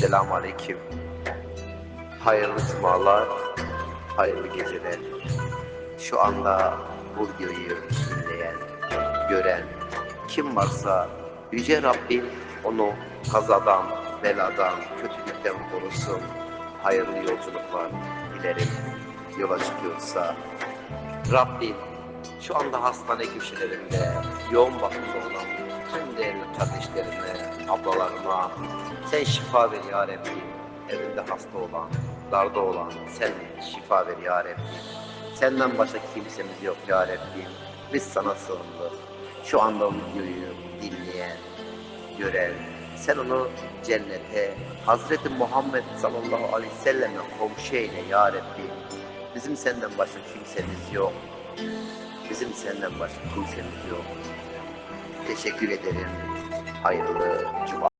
Selamun Aleyküm. Hayırlı cumalar, hayırlı geceler. Şu anda bu videoyu dinleyen, gören kim varsa Yüce Rabbim onu kazadan, beladan, kötülükten korusun. Hayırlı yolculuklar dilerim. Yola çıkıyorsa Rabbim şu anda hastane köşelerinde yoğun bakımda olan kardeşlerime, ablalarıma sen şifa ver ya Rabbi. Evinde hasta olan, darda olan sen şifa ver ya Rabbi. Senden başka kimsemiz yok ya Rabbi. Biz sana sığındık. Şu anda videoyu dinleyen, gören, sen onu cennete, Hazreti Muhammed sallallahu aleyhi ve selleme komşu eyle ya Rabbi. Bizim senden başka kimsemiz yok. Bizim senden başka kimsemiz yok. Teşekkür ederim. Hayırlı cuma.